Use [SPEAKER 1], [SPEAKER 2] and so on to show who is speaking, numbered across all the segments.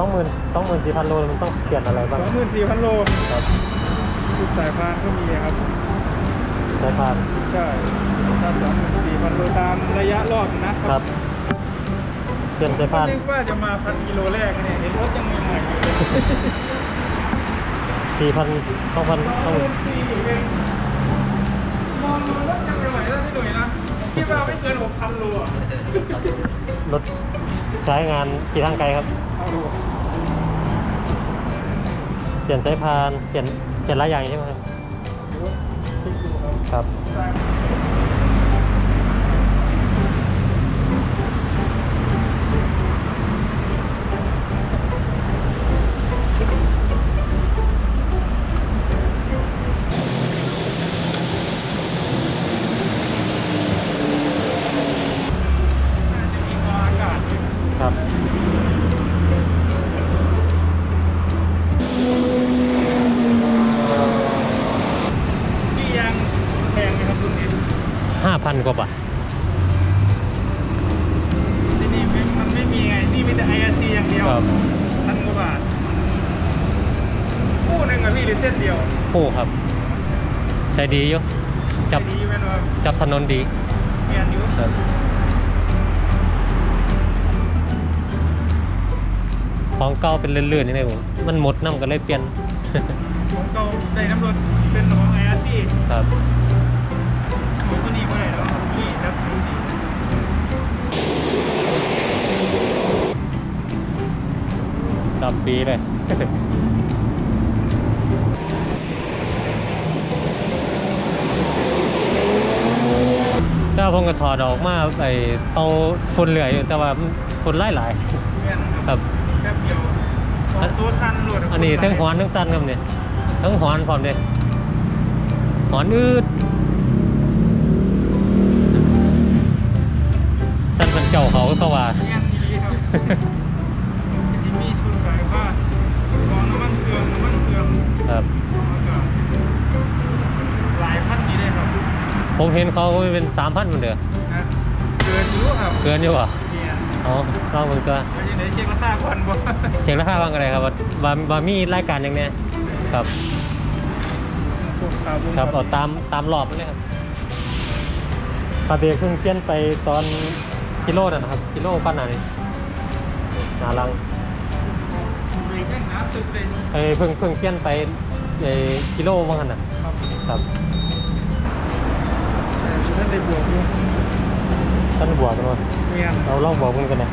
[SPEAKER 1] เอ้สองสองหมื่นสองหมื่นสี่พันโลมันต้องเปลี่ยนอะไร
[SPEAKER 2] ส
[SPEAKER 1] บ้าง
[SPEAKER 2] องหมื่นสี่พันโล
[SPEAKER 1] ครับ
[SPEAKER 2] ทุกสายพานก็มีครับ
[SPEAKER 1] สายพาน
[SPEAKER 2] ใช่ถ้าสองหมื่นสี่พันโลตามระยะรอบนะค
[SPEAKER 1] ครั
[SPEAKER 2] รับ
[SPEAKER 1] เปลี่ยนสายพาน
[SPEAKER 2] นึกว่าจะมาพันกิโลแรกเนี่ยเห็นรถยังใหม่ๆอยู่เลย
[SPEAKER 1] สี่พันสองพัน
[SPEAKER 2] ส
[SPEAKER 1] ส
[SPEAKER 2] อ
[SPEAKER 1] องง
[SPEAKER 2] หมื่นสี่เองมองดูรถยังใหม่ๆแล้วพี่หนุ่ยนะคิดว่าไม่เกินหกพันโลอะ
[SPEAKER 1] รถใช้งานกี่ทางไกลครับ
[SPEAKER 2] เอาดู
[SPEAKER 1] เป ลี่ยนสายพาน เปลี่ยนเปลี่ยนหลายอย่างใช่ไหมครับ
[SPEAKER 2] เดี๋ยวเช็คดูครับ ห้า
[SPEAKER 1] พันกว่าบาท
[SPEAKER 2] ที่นี่ไม่มันไม่มีไง นี่มีแต่ IRC อย่างเดียว
[SPEAKER 1] ครับ
[SPEAKER 2] พันกว่าบาทคู่หนึ่งอะพี่หรือเส้นเดียว
[SPEAKER 1] โอ้ครับ ใช้ดีอยู่จับ
[SPEAKER 2] ดีแม่นว่า
[SPEAKER 1] จับถนนดี
[SPEAKER 2] เปลี่ยนอยู่
[SPEAKER 1] ครับ ของเก่าเป็นเลื่อนๆนี่เลยผมมันหมดน้ำก็เลยเปลี่ยน
[SPEAKER 2] ของเก่าได้น้ำรถเป็นของ IRC
[SPEAKER 1] ครับ
[SPEAKER 2] ของตัวนี้เมื่อไหร่แล้วนี่ครับ ดูดี
[SPEAKER 1] ดับปีเลยถ้าผมก็ถอดออกมาไอเอาฝุ่นเหลืออยู่แต่ว่ามันฝุ่นหลายหลาย
[SPEAKER 2] เปลี่ยน
[SPEAKER 1] ๆ
[SPEAKER 2] ค
[SPEAKER 1] ค
[SPEAKER 2] รั
[SPEAKER 1] รั
[SPEAKER 2] บบแป๊บเดียวออกตัวสั้นรวด
[SPEAKER 1] อันนี้ทั้งหอนทั้งสั้นครับเนี่ยทั้งหอนพร้อมเลยหอนอืด เป็นเก่าเขาก็ว่า
[SPEAKER 2] เปลี่ยนดีครับที่มีชุดสายผ้ากองน้ำมันเครื่องน้ำมันเครื่อง
[SPEAKER 1] ครับ
[SPEAKER 2] หลายพันนี้เลยครับ
[SPEAKER 1] ผมเห็นเขาก็ไม่เป็นสามพันเหมือนเดิม
[SPEAKER 2] นะเกินอยู่ครับ
[SPEAKER 1] เกินอยู่เหรอะ
[SPEAKER 2] เนี่ย
[SPEAKER 1] อ๋อลองเบิ่งตัว
[SPEAKER 2] แล้วยังไงเช็คราคาก่อนบ่
[SPEAKER 1] เช็คราคาบ้างกันเลยครับว่าว่าว่ามีรายการอย่างเนี้ยครับ
[SPEAKER 2] พวกข่าว
[SPEAKER 1] ครับเอาตามตามรอบนั่นเลยครับปาเบรกเพิ่งเปลี่ยนไปตอน กิโลนั่นนะครับ กิโลปั้นไหนหนาลัง
[SPEAKER 2] เบรกแม่งหนาตึกเลย
[SPEAKER 1] เอ้ยเพิ่งเพิ่งเปลี่ยนไปเอ้ยกิโลมั้งหันน่ะ
[SPEAKER 2] ครับ
[SPEAKER 1] ครับ
[SPEAKER 2] แต่ท่านได้บวกอยู่
[SPEAKER 1] ท่านบวกกันว่า
[SPEAKER 2] เมียน
[SPEAKER 1] เราลองบอกมันกันนะ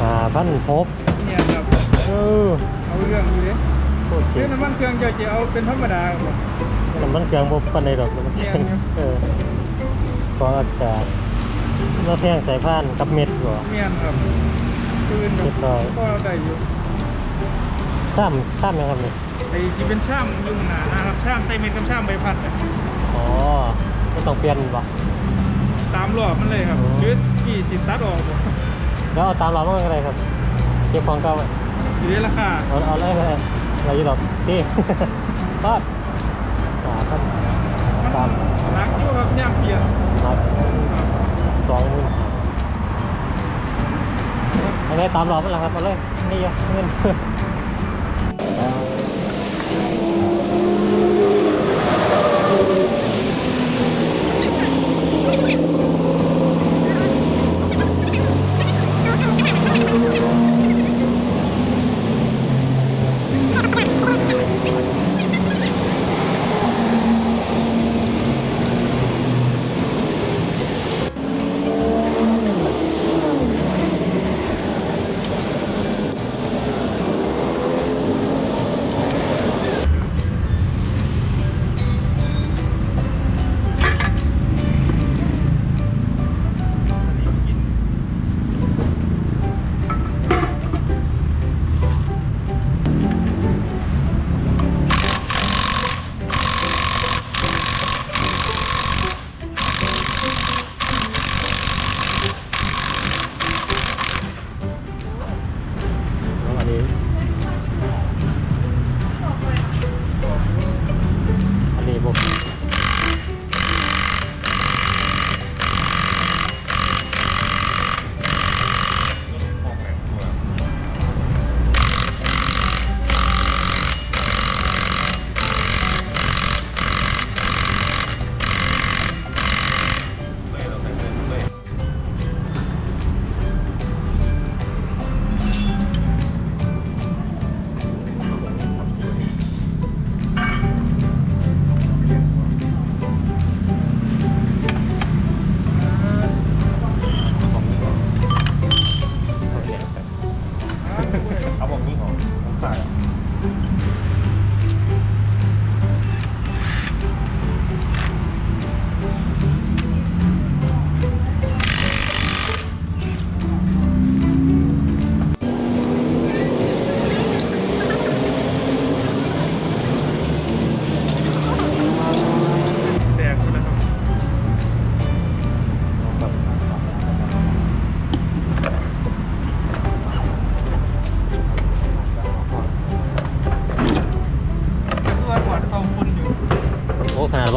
[SPEAKER 1] อ่าพันหก
[SPEAKER 2] เมียนครับ
[SPEAKER 1] เออ
[SPEAKER 2] เอาเรื่องอยู่เด้
[SPEAKER 1] โคตร
[SPEAKER 2] เฮ้
[SPEAKER 1] เจ๋
[SPEAKER 2] ย
[SPEAKER 1] ง
[SPEAKER 2] น้ำมันเครื่องเจ้าจะเอาเป็นธรรมดาบ่
[SPEAKER 1] น้ำมันเครื่องบ่ปานใดดอกน้ำมันเครื่อง
[SPEAKER 2] เนี่ย
[SPEAKER 1] เออฟองอากาศมาแพงสายพานกับเม็ดบ่
[SPEAKER 2] เมียนครับคืน
[SPEAKER 1] เรียบร้อย
[SPEAKER 2] ก็ได้อยู่
[SPEAKER 1] ซ้ำซ้ำยังครับนี่
[SPEAKER 2] ไอ้ที่เป็นช่ามยุ่งหนานะครับช่ามใส่เม็ดกับช่ามใบพัดอะ
[SPEAKER 1] อ๋อไม่ต้องเปลี่ยนบ่
[SPEAKER 2] ตามรอบมันเลยครับ
[SPEAKER 1] อ๋อ
[SPEAKER 2] หรือพี่ สิตัดออกบ่
[SPEAKER 1] แล้วเอาตามเรามันก็ได้ครับ เก็บของเก่าไว้
[SPEAKER 2] อยู่ในราคา
[SPEAKER 1] เอาเอาเลยเลยอะไรอยู่ดอกนี่ ทอดอ่าครับตาม
[SPEAKER 2] รักอยู่ครับย่ามเปลี่ยน
[SPEAKER 1] ครับสองหมื่นเอาเลยตามหลอดมันแหละครับเอาเลยนี่เยอะเงิน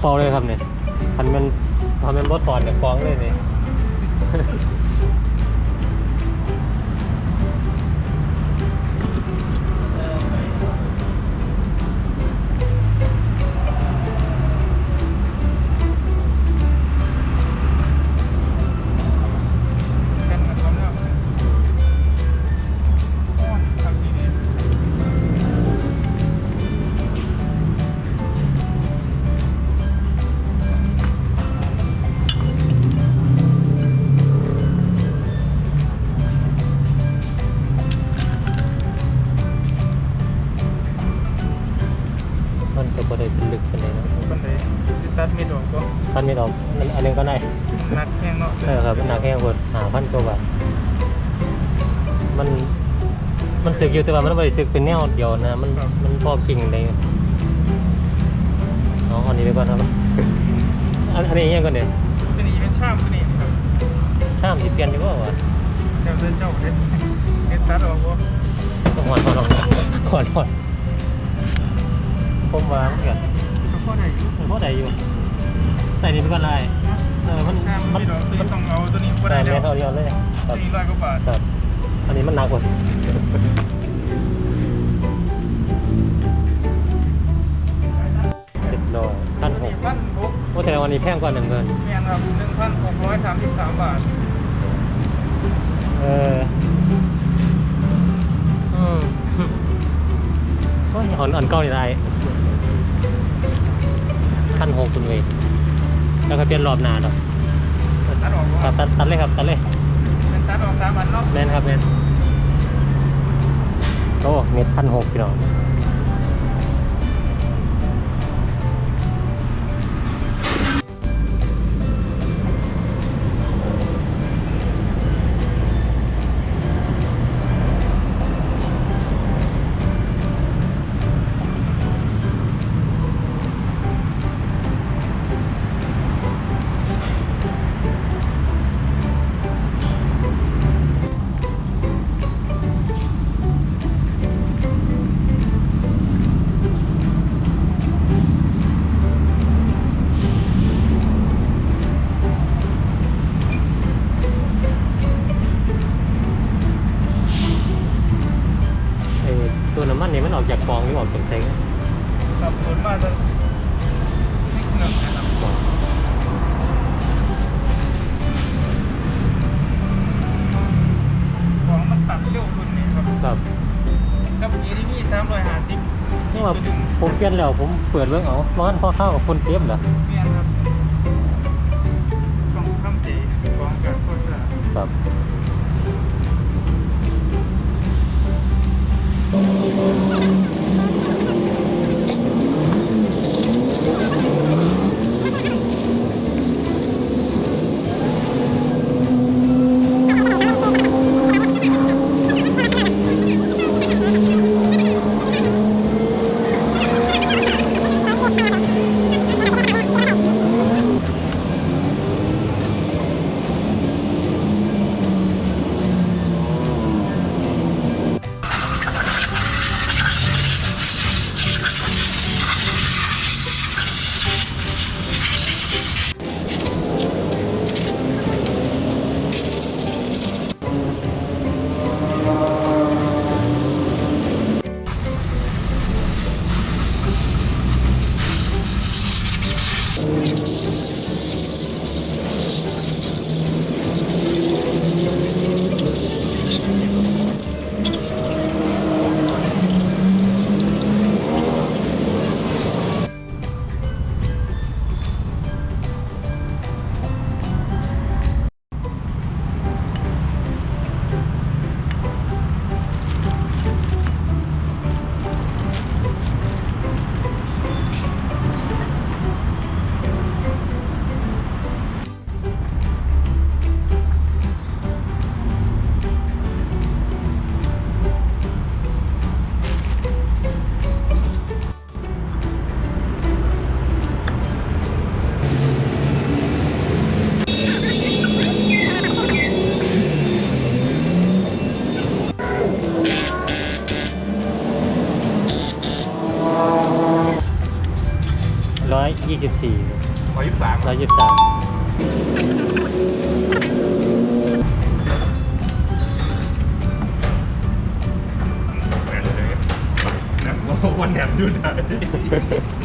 [SPEAKER 1] เปาเลยครับเนี่ยคันมันทำเป็นบอสถอดเนี่ยฟ้องเลยเนี่ย ก
[SPEAKER 2] อ
[SPEAKER 1] ยู่แต่ว่ามันไม่ได้สึกเป็นแนวเดียวนะ มันมันพอกิ่งเลยเอาอันนี้ไปก่อนครับอันอันนี้ยังก่อนเนี่ย
[SPEAKER 2] ตัวนี้เป็นชามตัวนี้ครับ
[SPEAKER 1] ช่ามที่เปลี่ยนอยู่ว่าวะ
[SPEAKER 2] เจ้าเจ้าเด็ดเด็ดตัดออกก็
[SPEAKER 1] ต้องหอนหอนหอนหอนหอนผมวางกัน
[SPEAKER 2] ก็พอได้อยู่
[SPEAKER 1] มันพอได้อยู่ ใส่นี่ไปก่อนเลยเออมัน
[SPEAKER 2] ชาม
[SPEAKER 1] มัน
[SPEAKER 2] มีดอกตัว
[SPEAKER 1] มั
[SPEAKER 2] นี้ต้องเอาตัวนี้ก็
[SPEAKER 1] ได้
[SPEAKER 2] ได้
[SPEAKER 1] แม่
[SPEAKER 2] แล้ว
[SPEAKER 1] เท่าเดียวเลยค
[SPEAKER 2] ตั
[SPEAKER 1] รั
[SPEAKER 2] ว
[SPEAKER 1] บ
[SPEAKER 2] นี้ร้อยกว่าบาท
[SPEAKER 1] ครับอันนี้มันหนักกว่า พันหก
[SPEAKER 2] พันหก
[SPEAKER 1] โอ้แต่วันนี้แพงกว่าหนึ่งเงิน
[SPEAKER 2] แม่นครับหนึ่งพันหกร้อยสามสิบสามบาท
[SPEAKER 1] เอออืมโอ้ยอ่อนอ่อนเก้านี่ได้พันหกคุณเวยแล้วก็เปลี่ยนรอบหน้าดอก
[SPEAKER 2] ตัดออก
[SPEAKER 1] ค
[SPEAKER 2] ก็
[SPEAKER 1] รับตัดตัดเลยครับตัดเลย
[SPEAKER 2] เป็นตัดออกสามอันเนาะ
[SPEAKER 1] แมนครับแมนโอ้เม็ดพันหกพี่
[SPEAKER 2] น้อง นี่ว่า
[SPEAKER 1] ผมเปลี่ยนแล้วผมเปิดเรื่องเอาร้อนพอข้าวกับคนเต็มเหรอ
[SPEAKER 2] เมียนครับต้องทำใจของการโฆษณา
[SPEAKER 1] ครับ สิบสี่
[SPEAKER 2] ร้อยยี่สิบสาม
[SPEAKER 1] ร้อยยี่สิบสาม
[SPEAKER 2] แหนมเลยแหนมวันแหนมดูได้ร้อย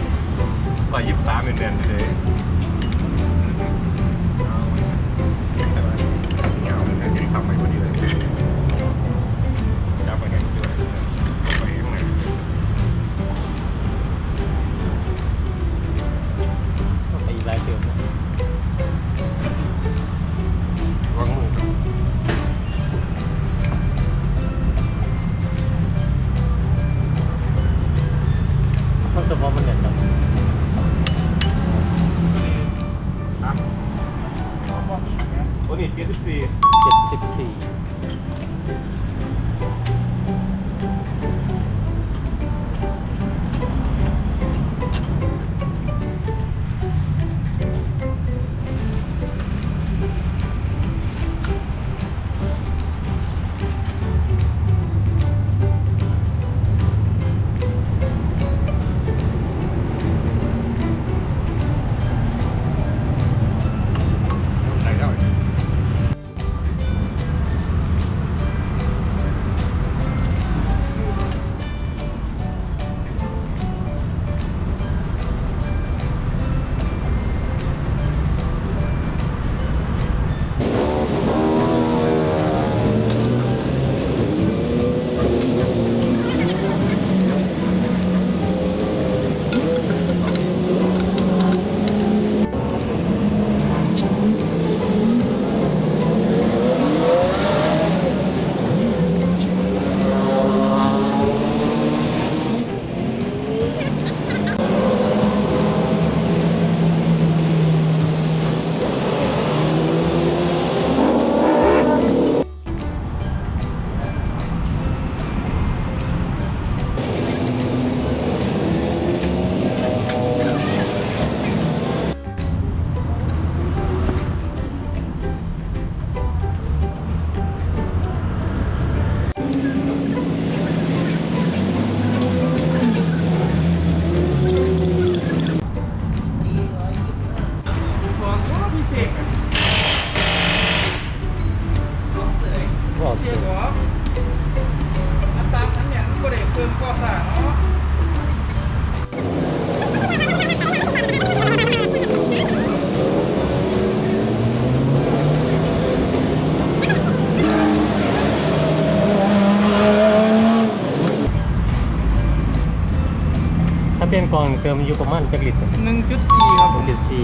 [SPEAKER 2] เปลี่ยน
[SPEAKER 1] กล่
[SPEAKER 2] อ
[SPEAKER 1] ง
[SPEAKER 2] เติ
[SPEAKER 1] มอยู่ประมาณจักลิตร
[SPEAKER 2] หนึ่งจุดสี่ครับ
[SPEAKER 1] หนึ่งจุดสี่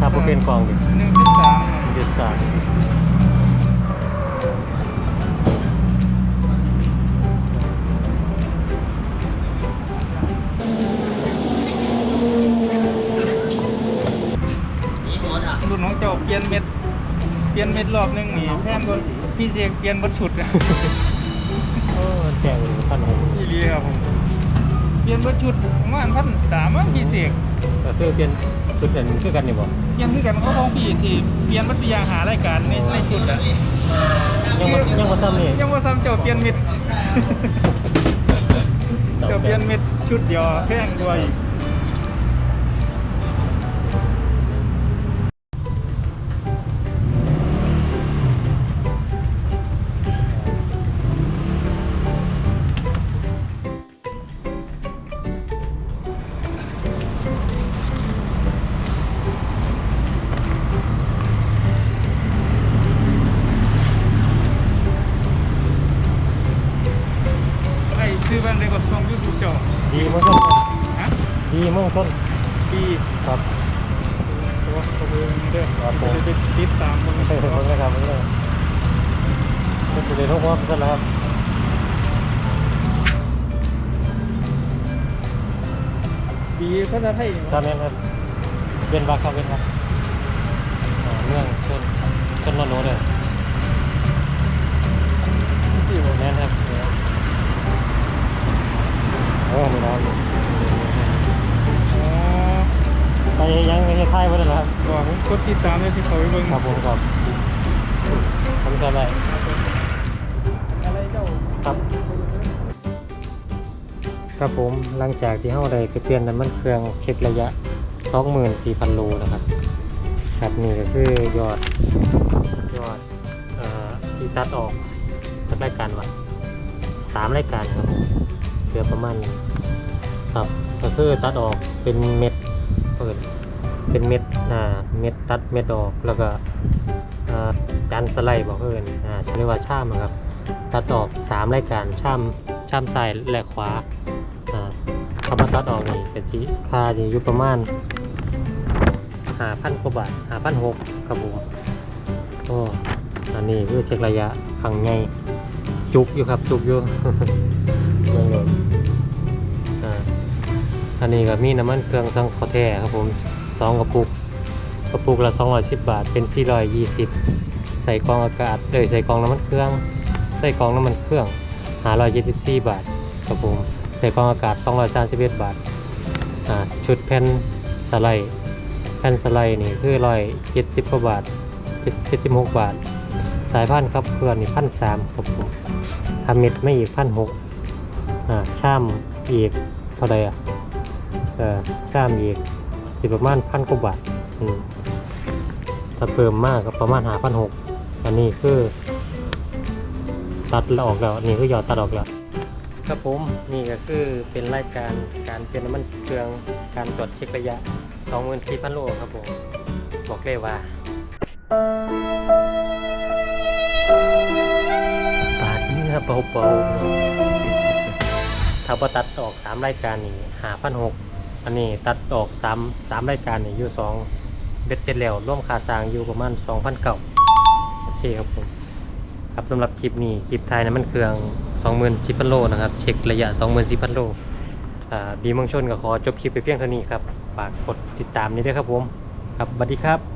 [SPEAKER 1] ถ้าบ่เปลี่ยนกล่องดิ
[SPEAKER 2] หนึ่งจุดสาม
[SPEAKER 1] หนึ่งจุดสาม
[SPEAKER 2] รุ่นของเจ้าเปลี่ยนเม็ด เปลี่ยนเม็ดรอบหนึงนี่แทนก็พี่เสกเปลี่ยนบดชุดอะ
[SPEAKER 1] โอ้แจ้งเลยพันหก
[SPEAKER 2] พี่เลีครับผม เปลี่ยนบดชุดประมาณพันสามมั้งพี่เสก
[SPEAKER 1] ก็คือเปลี่ยนชุดอันคือกันนี่บ่
[SPEAKER 2] เปลี่ยนคือกันเขาของพี่ที่เปลี่ยนบัตรยางหารายการในในชุดอะ
[SPEAKER 1] ยังบ่ยังบ่ซ้ำนี่
[SPEAKER 2] ยังว่าซ้ำเจ้าเปลี่ยนเม็ด เจ้าเปลี่ยนเม็ดชุดเดียวแพงกว่าอีก ปีภาษาไทย
[SPEAKER 1] ตอนนี้ครับเป็นบักครับเป็นบักเมืองต้นต้นนนโนเลย
[SPEAKER 2] สี่บ่
[SPEAKER 1] แม่นครับเออนี่นะครับ
[SPEAKER 2] อ๋อ
[SPEAKER 1] ไปยังไม่ใช่ค่ายไว้เลยครับ
[SPEAKER 2] บอกผมกดติดตามเลยที่เขาไปเบิ่ง
[SPEAKER 1] ครับผมครับ ครับผมหลังจากที่เฮาได้ไปเปลี่ยนน้ำมันเครื่องเช็คระยะสองหมื่นสี่พันโลนะครับครับนี่ก็คือยอดยอดเอ่อที่ตัดออกจากรายการวะสามรายการครับผมเหลือประมาณครับก็คือตัดออกเป็นเม็ดเปิดเป็นเม็ดอ่าเม็ดตัดเม็ดออกแล้วก็อ่าจานสไลด์บอกเพื่อนอ่าเรียกว่าช่ามอะครับตัดออกสามรายการช่ำช่ำซ้ายและขวา คำว่าตัดออกนี่เป็นสีค่าจะอยู่ประมาณหาพันกว่าบาทหาพันหกครับผมโอ้อันนี้คือเช็คระยะขังไงจุกอยู่ครับจุกอยู่เมืองเลยอ่าอันนี้ก็มีน้ำมันเครื่องสังเคราะห์แท้ครับผมสองกระปุกกระปุกละ210 บาท เป็น 420 ใส่กองอากาศเลยใส่กองน้ำมันเครื่อง ใส่กองน้ำมันเครื่อง574 บาทครับผม ใส่กองอากาศ231บาทอ่าชุดแผ่นสไลด์แผ่นสไลด์นี่คือ170กว่าบาท76บาท สายพันธุ์ครับเคลื่อนนี่พันสามครับผมทำเม็ดไม่อีกพันหกอ่าช่ามอีกเท่าไรอะเออช่ามอีกสิประมาณพันกว่าบาทอืมถ้าเพิ่มมากก็ประมาณหาพันหกอันนี้คือ ตัดออกแล้วนี่คือยอดตัดออกแล้ว ครับผมนี่ก็คือเป็นรายการการเปลี่ยนน้ำมันเครื่องการตรวจเช็คระยะ24,000โลครับผมบอกเลยว่าปาดเนื้อเบาๆถ้าพอตัดออกสามรายการนี่หาพันหกอันนี้ตัดออกสามสามรายการนี่อยู่สองเบ็ดเสร็จแล้วร่วมค่าสร้างอยู่ประมาณสองพันเก่าโอเคครับผมครับสำหรับคลิปนี้คลิปไทยนะมันเครื่อง สองหมื่นสิบพันโลนะครับ เช็คระยะสองหมื่นสิบพันโลบีมังชนก็ขอจบคลิปไปเพียงเท่านี้ครับ ฝากกดติดตามนี้ด้วยครับผม ครับสวัสดีครับ